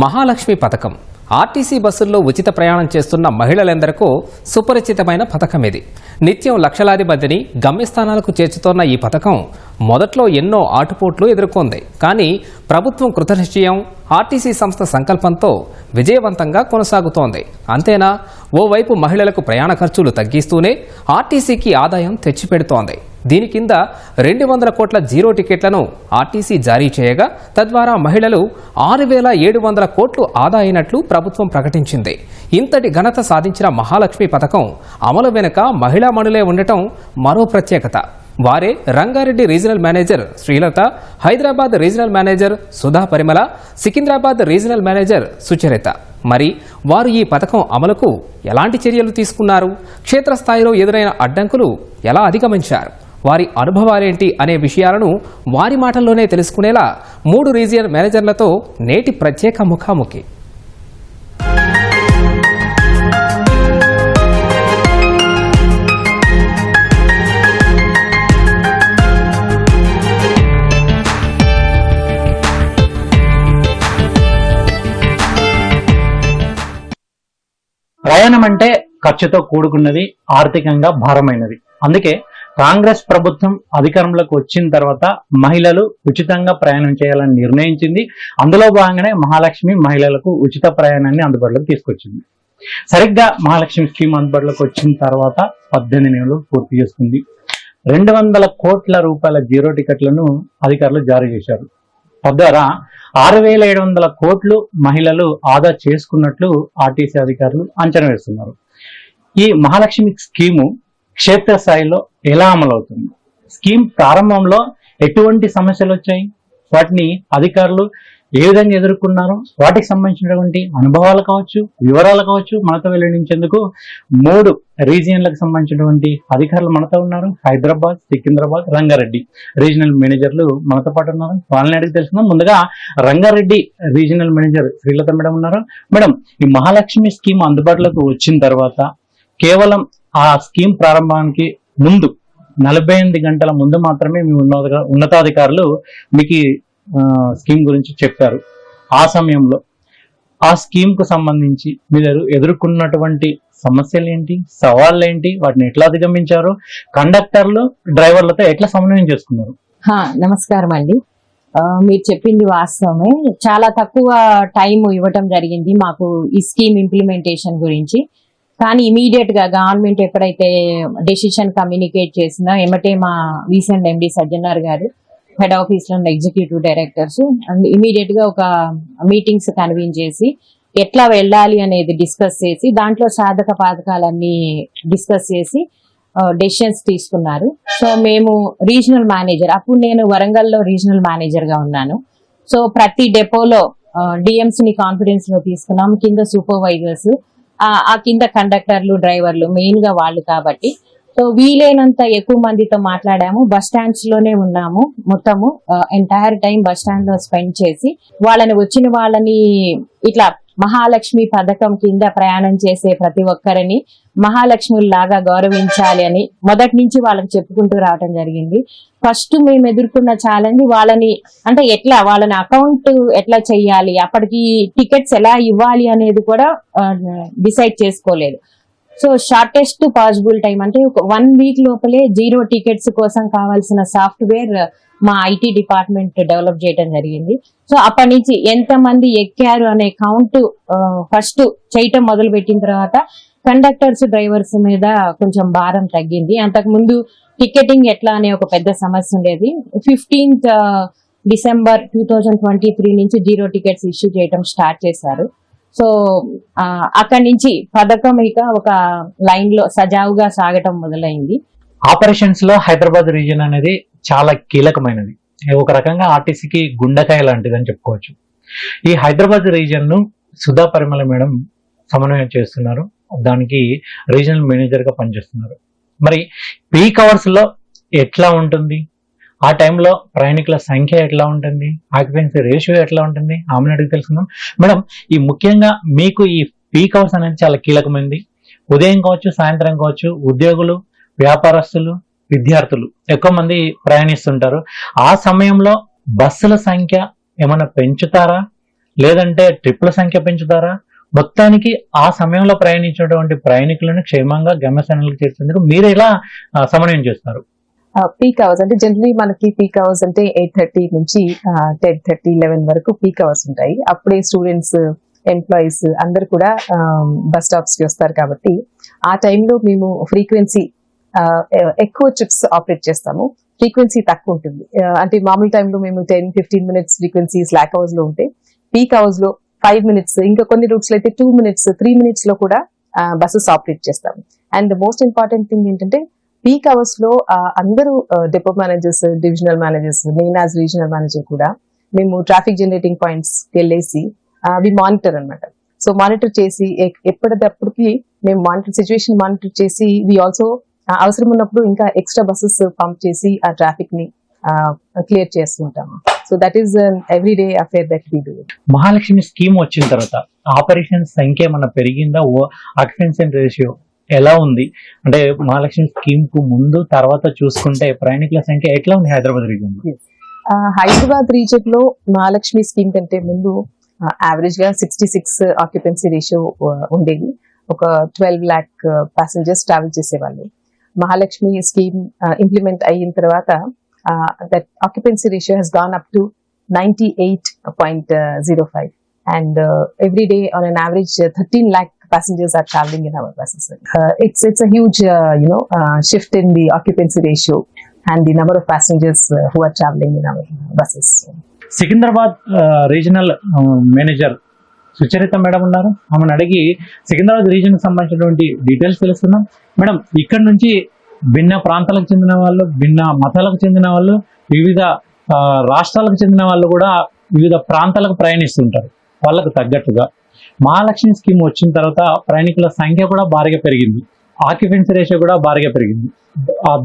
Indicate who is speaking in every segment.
Speaker 1: మహాలక్ష్మి పథకం. ఆర్టీసీ బస్సుల్లో ఉచిత ప్రయాణం చేస్తున్న మహిళలందరికీ సుపరిచితమైన పథకం ఇది. నిత్యం లక్షలాది మందిని గమ్యస్థానాలకు చేర్చుతోన్న ఈ పథకం మొదట్లో ఎన్నో ఆటుపోట్లు ఎదుర్కొంది. కానీ ప్రభుత్వం కృతనిశ్చయం ఆర్టీసీ సంస్థ సంకల్పంతో విజయవంతంగా కొనసాగుతోంది. అంతేనా? ఓవైపు మహిళలకు ప్రయాణ ఖర్చులు తగ్గిస్తూనే ఆర్టీసీకి ఆదాయం తెచ్చిపెడుతోంది. దీని కింద రెండు వందల కోట్ల జీరో టికెట్లను ఆర్టీసీ జారీ చేయగా తద్వారా మహిళలు ఆరు వేల ఏడు వందల కోట్లు ఆదా అయినట్లు ప్రభుత్వం ప్రకటించింది. ఇంతటి ఘనత సాధించిన మహాలక్ష్మి పథకం అమలు వెనుక మహిళా మణులే ఉండటం మరో ప్రత్యేకత. వారే Rangareddy regional manager Srilatha Hyderabad regional manager Sudha Parimala Secunderabad regional manager Sucharitha. మరి వారు ఈ పథకం అమలుకు ఎలాంటి చర్యలు తీసుకున్నారు? క్షేత్రస్థాయిలో ఎదురైన అడ్డంకులు ఎలా అధిగమించారు? వారి అనుభవాలేంటి అనే విషయాలను వారి మాటల్లోనే తెలుసుకునేలా మూడు రీజియన్ మేనేజర్లతో నేటి ప్రత్యేక ముఖాముఖి.
Speaker 2: ప్రయాణం అంటే ఖర్చుతో కూడుకున్నది ఆర్థికంగా భారమైనది. అందుకే కాంగ్రెస్ ప్రభుత్వం అధికారంలోకి వచ్చిన తర్వాత మహిళలు ఉచితంగా ప్రయాణం చేయాలని నిర్ణయించింది. అందులో భాగంగానే మహాలక్ష్మి మహిళలకు ఉచిత ప్రయాణాన్ని అందుబాటులోకి తీసుకొచ్చింది. సరిగ్గా మహాలక్ష్మి స్కీమ్ అందుబాటులోకి వచ్చిన తర్వాత పద్దెనిమిది నెలలు పూర్తి చేస్తుంది. రెండు వందల కోట్ల రూపాయల జీరో టికెట్లను అధికారులు జారీ చేశారు. తద్వారా ఆరు వేల ఏడు వందల కోట్లు మహిళలు ఆదా చేసుకున్నట్లు ఆర్టీసీ అధికారులు అంచనా వేస్తున్నారు. ఈ మహాలక్ష్మి స్కీము క్షేత్రస్థాయిలో ఎలా అమలవుతుంది? స్కీమ్ ప్రారంభంలో ఎటువంటి సమస్యలు వచ్చాయి? వాటిని అధికారులు ఏ విధంగా ఎదుర్కొన్నారు? వాటికి సంబంధించినటువంటి అనుభవాలు కావచ్చు వివరాలు కావచ్చు మనతో వెల్లడించేందుకు మూడు రీజియన్లకు సంబంధించినటువంటి అధికారులు మనతో ఉన్నారు. హైదరాబాద్ సికింద్రాబాద్ రంగారెడ్డి రీజనల్ మేనేజర్లు మనతో పాటు ఉన్నారు. వాళ్ళని అడిగి తెలుసుకుందాం. ముందుగా Rangareddy regional manager Srilatha madam ఉన్నారు. మేడం ఈ మహాలక్ష్మి స్కీమ్ అందుబాటులోకి వచ్చిన తర్వాత కేవలం ఆ స్కీమ్ ప్రారంభానికి ముందు నలభై ఎనిమిది గంటల ముందు మాత్రమే మీ ఉన్నత ఉన్నతాధికారులు మీకు స్కీమ్ గురించి చెప్పారు. ఆ సమయంలో ఆ స్కీమ్కు సంబంధించి మీరు ఎదుర్కొన్నటువంటి సమస్యలు ఏంటి సవాళ్ళు ఏంటి వాటిని ఎట్లా అధిగమించారు కండక్టర్లు డ్రైవర్లతో ఎట్లా సమన్వయం చేసుకున్నారు?
Speaker 3: హా, నమస్కారం అండి. మీరు చెప్పింది వాస్తవమే. చాలా తక్కువ టైం ఇవ్వటం జరిగింది మాకు ఈ స్కీమ్ ఇంప్లిమెంటేషన్ గురించి. కానీ ఇమీడియట్గా గవర్నమెంట్ ఎప్పుడైతే డెసిషన్ కమ్యూనికేట్ చేసినా ఎమ్మటే మా రీసెంట్ ఎండి సజ్జనార్ గారు హెడ్ ఆఫీస్లో ఉన్న ఎగ్జిక్యూటివ్ డైరెక్టర్స్ అండ్ ఇమీడియట్గా ఒక మీటింగ్స్ కన్వీన్ చేసి ఎట్లా వెళ్ళాలి అనేది డిస్కస్ చేసి దాంట్లో సాధక పాతకాలన్నీ డిస్కస్ చేసి డెసిషన్స్ తీసుకున్నారు. సో మేము రీజనల్ మేనేజర్ అప్పుడు నేను వరంగల్లో రీజనల్ మేనేజర్గా ఉన్నాను. సో ప్రతి డెపోలో డిఎంసీని కాన్ఫిడెన్స్లో తీసుకున్నాం. కింద సూపర్వైజర్స్ ఆ కింద కండక్టర్లు డ్రైవర్లు మెయిన్గా వాళ్ళు కాబట్టి. సో వీలైనంత ఎక్కువ మందితో మాట్లాడాము. బస్ స్టాండ్స్లోనే ఉన్నాము మొత్తము. ఎంటైర్ టైం బస్ స్టాండ్లో స్పెండ్ చేసి వాళ్ళని వచ్చిన వాళ్ళని ఇట్లా మహాలక్ష్మి పథకం కింద ప్రయాణం చేసే ప్రతి ఒక్కరిని మహాలక్ష్మిలాగా గౌరవించాలి అని మొదటి నుంచి వాళ్ళకి చెప్పుకుంటూ రావటం జరిగింది. ఫస్ట్ మేము ఎదుర్కొన్న ఛాలెంజ్ వాళ్ళని అంటే ఎట్లా వాళ్ళని అకౌంట్ ఎట్లా చెయ్యాలి అప్పటికి టికెట్స్ ఎలా ఇవ్వాలి అనేది కూడా డిసైడ్ చేసుకోలేదు. సో షార్టెస్ట్ పాసిబుల్ టైం అంటే ఒక వన్ వీక్ లోపలే జీరో టికెట్స్ కోసం కావాల్సిన సాఫ్ట్వేర్ మా ఐటీ డిపార్ట్మెంట్ డెవలప్ చేయడం జరిగింది. సో అప్పటి నుంచి ఎంత మంది ఎక్కారు అనే కౌంట్ ఫస్ట్ చేయటం మొదలు పెట్టిన తర్వాత కండక్టర్స్ డ్రైవర్స్ మీద కొంచెం భారం తగ్గింది. అంతకు ముందు టికెటింగ్ ఎట్లా అనే ఒక పెద్ద సమస్య ఉండేది. Fifteenth December two thousand twenty three నుంచి జీరో టికెట్స్ ఇష్యూ చేయటం స్టార్ట్ చేశారు. సో అక్కడి నుంచి పథకం ఇక ఒక లైన్లో సజావుగా సాగటం మొదలైంది.
Speaker 2: ఆపరేషన్స్లో హైదరాబాద్ రీజన్ అనేది చాలా కీలకమైనది. ఒక రకంగా ఆర్టీసీకి గుండెకాయ లాంటిది అని చెప్పుకోవచ్చు. ఈ హైదరాబాద్ రీజన్ను సుధా పరిమళ మేడం సమన్వయం చేస్తున్నారు. దానికి రీజనల్ మేనేజర్గా పనిచేస్తున్నారు. మరి పీక్ అవర్స్లో ఎట్లా ఉంటుంది? ఆ టైంలో ప్రయాణికుల సంఖ్య ఎట్లా ఉంటుంది? ఆక్యుపెన్సీ రేషియో ఎట్లా ఉంటుంది? ఆమెను అడిగి తెలుసుకుందాం. మేడం ఈ ముఖ్యంగా మీకు ఈ పీక్ అవర్స్ అనేది చాలా కీలకమైంది. ఉదయం కావచ్చు సాయంత్రం కావచ్చు ఉద్యోగులు వ్యాపారస్తులు విద్యార్థులు ఎక్కువ మంది ప్రయాణిస్తుంటారు. ఆ సమయంలో బస్సుల సంఖ్య ఏమైనా పెంచుతారా? లేదంటే ట్రిప్ల సంఖ్య పెంచుతారా? మొత్తానికి ఆ సమయంలో ప్రయాణించినటువంటి ప్రయాణికులను క్షేమంగా గమ్యస్థానాలకు చేర్చేందుకు మీరు ఎలా సమన్వయం చేస్తారు?
Speaker 4: పీక్ అవర్స్ అంటే జనరలీ మనకి పీక్ అవర్స్ అంటే ఎయిట్ థర్టీ నుంచి టెన్ థర్టీ లెవెన్ వరకు పీక్ అవర్స్ ఉంటాయి. అప్పుడే స్టూడెంట్స్ ఎంప్లాయీస్ అందరు కూడా బస్ స్టాప్స్కి వస్తారు కాబట్టి ఆ టైంలో మేము ఫ్రీక్వెన్సీ ఎక్కువ ట్రిప్స్ ఆపరేట్ చేస్తాము. ఫ్రీక్వెన్సీ తక్కువ ఉంటుంది. అంటే మామూలు టైంలో మేము ten fifteen minutes frequency slack అవర్స్లో ఉంటే పీక్ అవర్స్లో ఫైవ్ మినిట్స్ ఇంకా కొన్ని రూట్స్లో అయితే టూ మినిట్స్ త్రీ మినిట్స్లో కూడా బస్సెస్ ఆపరేట్ చేస్తాము. అండ్ మోస్ట్ ఇంపార్టెంట్ థింగ్ ఏంటంటే పీక్ అవర్స్లో అందరూ డిపో మేనేజర్స్ డివిజనల్ మేనేజర్స్ నేను యాజ్ రీజనల్ మేనేజర్ కూడా మేము ట్రాఫిక్ జనరేటింగ్ పాయింట్స్ వెళ్ళేసి అవి మానిటర్ అన్నమాట. సో మానిటర్ చేసి ఎప్పటికప్పటికి మేము మానిటర్ సిచ్యువేషన్ మానిటర్ చేసి వి ఆల్సో అవసరం ఉన్నప్పుడు ఇంకా ఎక్స్ట్రా బస్సెస్ పంప్ చేసి ఆ ట్రాఫిక్ని క్లియర్ చేస్తుంటాము. So that is every day affair that we do
Speaker 2: Mahalakshmi scheme వచ్చిన తర్వాత ఆపరేషన్ సంఖ్య ఏమన్నా పెరిగిందా? ఆక్సిజన్ రేషియో ఎలా ఉంది? అంటే మహాలక్ష్మి స్కీమ్కు ముందు తర్వాత చూసుకుంటే ప్రయాణికుల సంఖ్య ఎట్లా ఉంది హైదరాబాద్
Speaker 4: రీజన్ హైదరాబాద్ రీజన్లో మహాలక్ష్మి స్కీమ్ కంటే ముందు యావరేజ్గా సిక్స్టీ సిక్స్ ఆక్యుపెన్సీ రేషియో ఉండేది ఒక ట్వెల్వ్ ల్యాక్ ప్యాసింజర్స్ ట్రావెల్ చేసేవాళ్ళు. మహాలక్ష్మి స్కీమ్ ఇంప్లిమెంట్ అయిన తర్వాత that occupancy ratio has gone up to ninety eight point zero five and every day an average uh, thirteen lakh passengers are traveling in our buses. Uh, it's it's a huge uh, you know uh, shift in the occupancy ratio and the number of passengers uh, who are traveling in our buses.
Speaker 2: Secunderabad uh, regional manager uh, Sucharitha madam ఉన్నారు ఆమెను అడిగి సికింద్రాబాద్ రీజన్కి సంబంధించినటువంటి details తెలుసుకుందాం madam ఇక్కడ నుంచి భిన్న ప్రాంతాలకు చెందిన వాళ్ళు భిన్న మతాలకు చెందిన వాళ్ళు వివిధ రాష్ట్రాలకు చెందిన వాళ్ళు కూడా వివిధ ప్రాంతాలకు ప్రయాణిస్తుంటారు వాళ్ళకు తగ్గట్టుగా. మహాలక్ష్మి స్కీమ్ వచ్చిన తర్వాత ప్రయాణికుల సంఖ్య కూడా భారీగా పెరిగింది. ఆక్యుపెన్సీ రేషియో కూడా భారీగా పెరిగింది.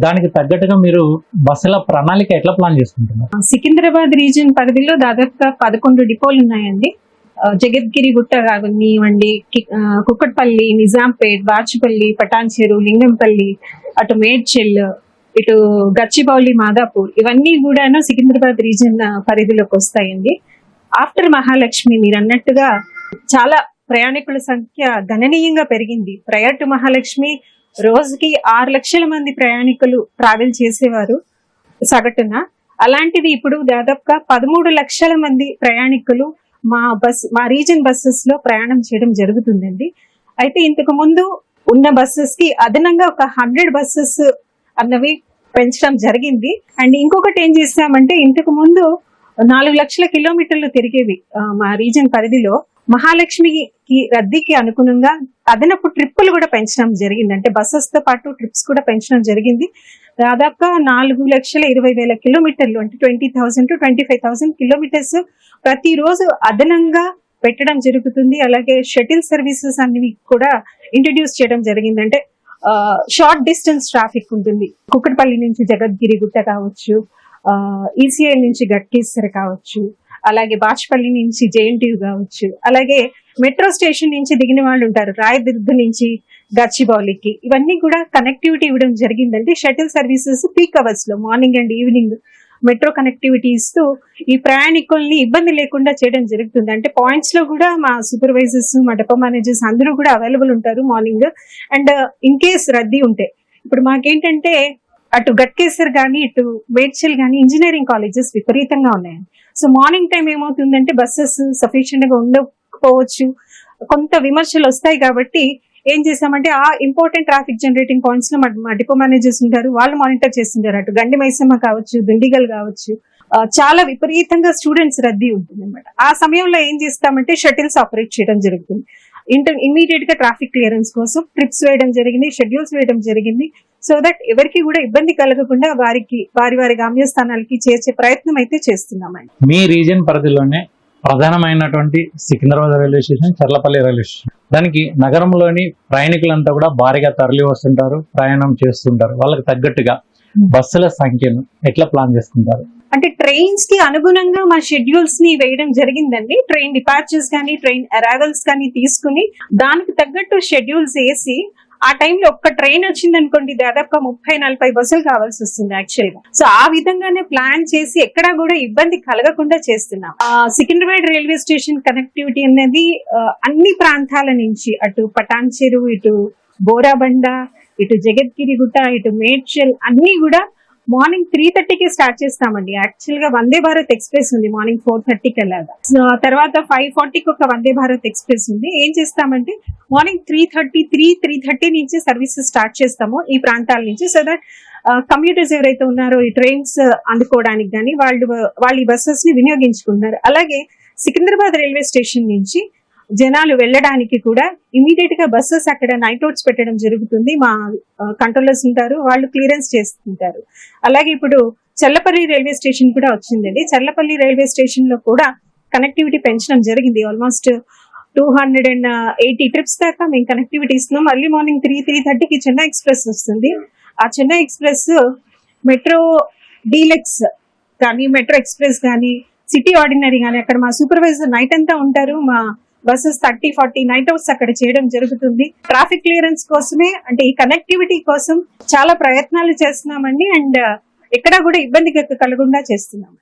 Speaker 2: దానికి తగ్గట్టుగా మీరు బస్సుల ప్రణాళిక ఎట్లా ప్లాన్ చేసుకుంటున్నారు?
Speaker 5: సికింద్రాబాద్ రీజియన్ పరిధిలో దాదాపుగా పదకొండు డిపోలు ఉన్నాయండి. జగద్గిరి గుట్ట కానివ్వండి కుక్కట్పల్లి నిజాంపేట్ బాచుపల్లి పటాన్చెరు లింగంపల్లి అటు మేడ్చెల్ ఇటు గచ్చిబౌలి మాదాపూర్ ఇవన్నీ కూడాను సికింద్రాబాద్ రీజియన్ పరిధిలోకి వస్తాయండి. ఆఫ్టర్ మహాలక్ష్మి మీరు అన్నట్టుగా చాలా ప్రయాణికుల సంఖ్య గణనీయంగా పెరిగింది. ప్రయర్ టు మహాలక్ష్మి రోజుకి ఆరు లక్షల మంది ప్రయాణికులు ట్రావెల్ చేసేవారు సగటున. అలాంటిది ఇప్పుడు దాదాపుగా పదమూడు లక్షల మంది ప్రయాణికులు మా బస్ మా రీజన్ బస్సెస్లో ప్రయాణం చేయడం జరుగుతుందండి. అయితే ఇంతకు ముందు ఉన్న బస్సెస్కి అదనంగా ఒక హండ్రెడ్ బస్సెస్ అన్నవి పెంచడం జరిగింది. అండ్ ఇంకొకటి ఏం చేసామంటే ఇంతకు ముందు నాలుగు లక్షల కిలోమీటర్లు తిరిగేవి మా రీజన్ పరిధిలో. మహాలక్ష్మికి రద్దీకి అనుగుణంగా అదనపు ట్రిప్పులు కూడా పెంచడం జరిగింది. అంటే బస్సెస్తో పాటు ట్రిప్స్ కూడా పెంచడం జరిగింది. దాదాపుగా నాలుగు లక్షల ఇరవై వేల కిలోమీటర్లు అంటే twenty thousand to twenty five thousand kilometres ప్రతిరోజు అదనంగా పెట్టడం జరుగుతుంది. అలాగే షటిల్ సర్వీసెస్ అనేవి కూడా ఇంట్రడ్యూస్ చేయడం జరిగింది. అంటే షార్ట్ డిస్టెన్స్ ట్రాఫిక్ ఉంటుంది. కుక్కడపల్లి నుంచి జగద్గిరి గుట్ట కావచ్చు ఈసీఐ నుంచి గట్కేసర్ కావచ్చు అలాగే బాచ్పల్లి నుంచి జేఎన్టీయు కావచ్చు అలాగే మెట్రో స్టేషన్ నుంచి దిగిన వాళ్ళు ఉంటారు రాయదుర్గ నుంచి గచ్చిబౌలికి. ఇవన్నీ కూడా కనెక్టివిటీ ఇవ్వడం జరిగిందంటే షటిల్ సర్వీసెస్ పీక్ అవర్స్లో morning and evening metro connectivity ఇస్తూ ఈ ప్రయాణికుల్ని ఇబ్బంది లేకుండా చేయడం జరుగుతుంది. అంటే పాయింట్స్లో కూడా మా సూపర్వైజర్స్ మా డెపో మేనేజర్స్ అందరూ కూడా అవైలబుల్ ఉంటారు మార్నింగ్ అండ్ ఇన్ కేస్ రద్దీ ఉంటే ఇప్పుడు మాకేంటంటే అటు గట్కేసర్ కానీ ఇటు మేడ్చల్ కానీ ఇంజనీరింగ్ కాలేజెస్ విపరీతంగా ఉన్నాయి. సో మార్నింగ్ టైం ఏమవుతుందంటే బస్సెస్ సఫిషియెంట్గా ఉండకపోవచ్చు. కొంత విమర్శలు వస్తాయి కాబట్టి ఏం చేసామంటే ఆ ఇంపార్టెంట్ ట్రాఫిక్ జనరేటింగ్ పాయింట్స్లో మా- డిపో మేనేజర్స్ ఉంటారు వాళ్ళు మానిటర్ చేస్తుంటారు. అటు గండి మైసమ్మ కావచ్చు దిండిగల్ కావచ్చు చాలా విపరీతంగా స్టూడెంట్స్ రద్దీ ఉంటుంది అనమాట ఆ సమయంలో ఏం చేస్తామంటే షటిల్స్ ఆపరేట్ చేయడం జరుగుతుంది. ఇంటర్ ఇమీడియట్గా ట్రాఫిక్ క్లియరెన్స్ కోసం ట్రిప్స్ వేయడం జరిగింది షెడ్యూల్స్ వేయడం జరిగింది. సో దట్ ఎవరికి కూడా ఇబ్బంది కలగకుండా వారికి వారి వారి గమ్యస్థానాలకి చేర్చే ప్రయత్నం అయితే చేస్తున్నామండి.
Speaker 2: మీ రీజియన్ పరిధిలోనే ప్రధానమైనటువంటి Secunderabad railway station Charlapalli railway station. దానికి నగరంలోని ప్రయాణికులంతా కూడా భారీగా తరలి వస్తుంటారు ప్రయాణం చేస్తుంటారు. వాళ్ళకి తగ్గట్టుగా బస్సుల సంఖ్యను ఎట్లా ప్లాన్ చేసుకుంటారు?
Speaker 5: అంటే ట్రైన్స్కి అనుగుణంగా మా షెడ్యూల్స్ని వేయడం జరిగిందండి. ట్రైన్ డిపార్చర్స్ కానీ ట్రైన్ అరైవల్స్ కానీ తీసుకుని దానికి తగ్గట్టు షెడ్యూల్స్ వేసి ఆ టైంలో ఒక్క ట్రైన్ వచ్చింది అనుకోండి దాదాపుగా ముప్పై నలభై బస్సులు కావాల్సి వస్తుంది యాక్చువల్గా. సో ఆ విధంగానే ప్లాన్ చేసి ఎక్కడా కూడా ఇబ్బంది కలగకుండా చేస్తున్నాం. సికింద్రాబాద్ రైల్వే స్టేషన్ కనెక్టివిటీ అనేది అన్ని ప్రాంతాల నుంచి అటు పటాన్ చెరువు ఇటు బోరాబండ ఇటు జగద్గిరిగుట్ట ఇటు మేడ్చల్ అన్ని కూడా మార్నింగ్ త్రీ థర్టీకి స్టార్ట్ చేస్తామండి. యాక్చువల్గా వందే భారత్ ఎక్స్ప్రెస్ ఉంది మార్నింగ్ ఫోర్ థర్టీకి వెళ్ళాలి తర్వాత ఫైవ్ ఫార్టీకి ఒక వందే భారత్ ఎక్స్ప్రెస్ ఉంది. ఏం చేస్తామంటే morning three thirty three three thirty నుంచి సర్వీసెస్ స్టార్ట్ చేస్తాము ఈ ప్రాంతాల నుంచి. సో దట్ కమ్యూటర్స్ ఎవరైతే ఉన్నారో ఈ ట్రైన్స్ అందుకోవడానికి కానీ వాళ్ళు వాళ్ళు ఈ బస్సెస్ని వినియోగించుకుంటున్నారు. అలాగే సికింద్రాబాద్ రైల్వే స్టేషన్ నుంచి జనాలు వెళ్ళడానికి కూడా ఇమీడియట్గా బస్సెస్ అక్కడ నైట్ అవుట్స్ పెట్టడం జరుగుతుంది. మా కంట్రోలర్స్ ఉంటారు. వాళ్ళు క్లియరెన్స్ చేస్తుంటారు అలాగే ఇప్పుడు చల్లపల్లి రైల్వే స్టేషన్ కూడా వచ్చిందండి. చల్లపల్లి రైల్వే స్టేషన్లో కూడా కనెక్టివిటీ పెంచడం జరిగింది. Almost two hundred and eighty trips దాకా మేము కనెక్టివిటీ ఇస్తున్నాం. అర్లీ మార్నింగ్ త్రీ త్రీ థర్టీకి చెన్నై ఎక్స్ప్రెస్ వస్తుంది. ఆ చెన్నై ఎక్స్ప్రెస్ మెట్రో డీలెక్స్ కానీ మెట్రో ఎక్స్ప్రెస్ కానీ సిటీ ఆర్డినరీ కానీ అక్కడ మా సూపర్వైజర్ నైట్ అంతా ఉంటారు. మా buses thirty forty night outs అక్కడ చేయడం జరుగుతుంది. ట్రాఫిక్ క్లియరెన్స్ కోసమే అంటే ఈ కనెక్టివిటీ కోసం చాలా ప్రయత్నాలు చేస్తున్నామండి. అండ్ uh, ఎక్కడా కూడా ఇబ్బంది కలగకుండా చేస్తున్నాం.